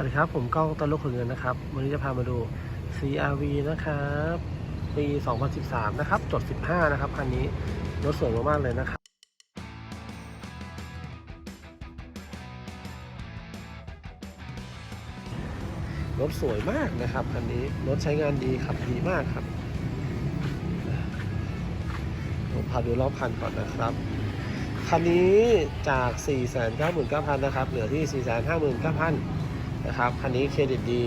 วัสดีครับ ผมก้องตลกขุนเงินนะครับ วันนี้จะพามาดู CRV นะครับ ปี 2013 นะครับ จด 15 นะครับ คันนี้ รถสวยมาก ๆ เลยนะครับ รถสวยมากนะครับ คันนี้ รถใช้งานดีขับดีมากครับ ผมพาดูรอบคันก่อนนะครับคันนี้จาก 499,000 นะครับ เหลือที่ 459,000 นะครับคันนี้เครดิตดี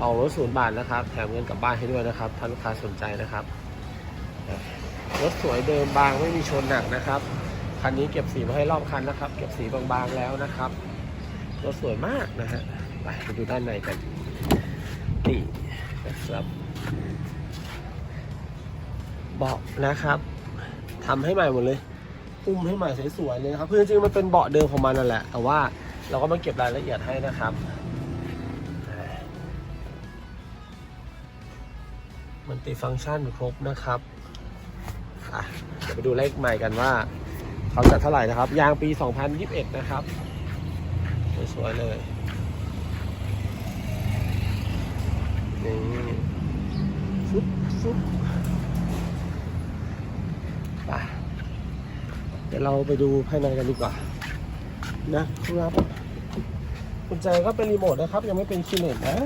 ออกรถศูนย์บาทนะครับ แถมเงินกลับบ้านให้ด้วยนะครับถ้าลูกค้าสนใจนะครับ รถสวยเดิมบางไม่มีชนหนักนะครับคันนี้เก็บสีมาให้รอบคันนะครับ เก็บสีบางๆแล้วนะครับรถสวยมากนะฮะไปไปดูด้านในกันนี่นะครับเบาะนะครับทำให้ใหม่หมดเลยอุ้มให้ใหม่สวยๆเลยนะครับคือจริงๆมันเป็นเบาะเดิมของมันนั่นแหละ แต่ว่าเราก็มาเก็บรายละเอียดให้นะครับ มันติฟังก์ชันครบนะครับอะเดี๋ยวไปดูเลขใหม่กันว่าเขาจะเท่าไหร่นะครับ ยางปี 2021 นะครับสวยๆเลยนี่ฟุ๊บฟุ๊บไปเดี๋ยวเราไปดูภายในกันดีกว่านะครับกุญแจก็เป็นรีโมทนะครับ ยังไม่เป็นคีย์เลสนะ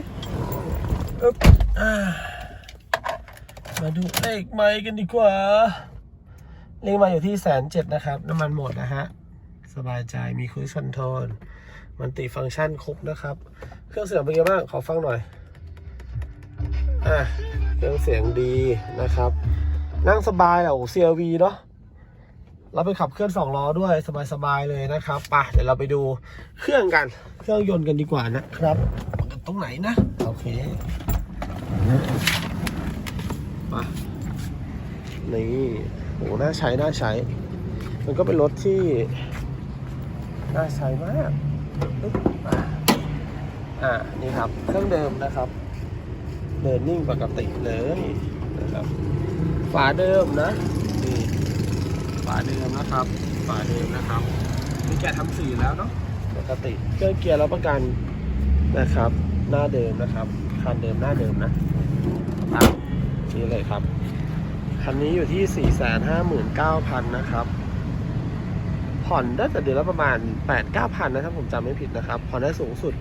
อึ๊บอ่า มาดูเลขไม้กันดีกว่า เลขไม้อยู่ที่แสนเจ็ดนะครับ น้ำมันหมดนะฮะ สบายใจมีคุยคอนโทรลมันติฟังก์ชันครบนะครับ เครื่องเสียงเป็นไงบ้าง ขอฟังหน่อย อะ เครื่องเสียงดีนะครับ นั่งสบายแหละโอ้ CRV เนาะเราไปขับเคลื่อนสองล้อด้วยสบายๆเลยนะครับไปะเดี๋ยวเราไปดูเครื่องกัน เครื่องยนต์กันดีกว่านะครับตรงไหนนะ โอเค มานี่โหน่าใช้ น่าใช้ มันก็เป็นรถที่ น่าใช้มากอ่านี่ครับ เครื่องเดิมนะครับ เดินนิ่งปกติเลยนะครับฝาเดิมนะนี่ฝาเดิมนะครับฝาเดิมนะครับมีแกะทำสีแล้วเนาะปกติเครื่องเกียร์รับประกันนะครับ หน้าเดิมนะครับคันเดิมหน้าเดิมนะอะ นี่เลยครับ คันนี้อยู่ที่ 459,000 นะครับ ผ่อนได้แต่เดือนละประมาณ 8-9,000 นะถ้าผมจำไม่ผิดนะครับ ผ่อนได้สูงสุด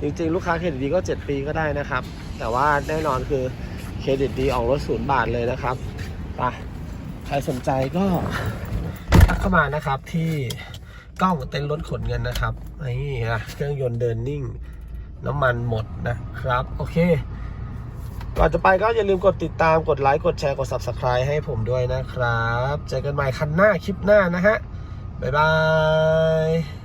จริงๆ ลูกค้าเครดิตดีก็ 7 ปีก็ได้นะครับ แต่ว่าแน่นอนคือเครดิตดีออกรถศูนย์บาทเลยนะครับไปใครสนใจก็ทักเข้ามานะครับที่กล้องเต็นรถขนเงินนะครับนี่นะเครื่องยนต์เดินนิ่ง น้ำมันหมดนะครับ โอเค ก่อนจะไปก็อย่าลืมกดติดตามกดไลค์กดแชร์กด Subscribe ให้ผมด้วยนะครับ เจอกันใหม่คันหน้าคลิปหน้านะฮะ บ๊ายบาย